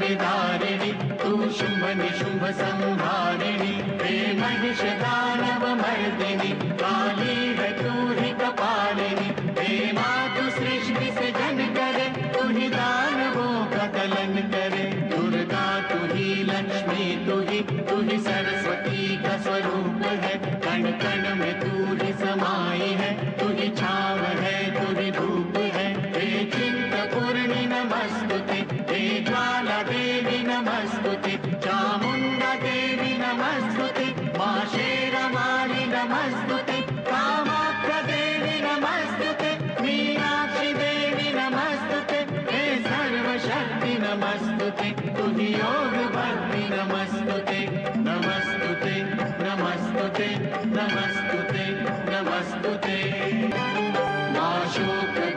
विदारिणि तु शुम्भ निशुम्भ संहारिणि हे महिष दानव मर्दिनि काली है तू ही कपालिनी हे मातु सृष्टि से जन करे तू ही दानवों का कलन करे दुर्गा तू ही लक्ष्मी तू ही तू ही सरस्वती का स्वरूप है, कण कण में तू ही समाई है। ज्वालदेवि नमस्तुति। चामुण्डदेवि नमस्तुति। नमस्तु माशेर मारि नमस्तु कामात्र देवि नमस्तु मीनाक्षिदेवि नमस्तु ते सर्वशक्ति नमस्तु ते नमस्तुते। नमस्तुते नमस्तुते नमस्तुते नमस्तुते। ते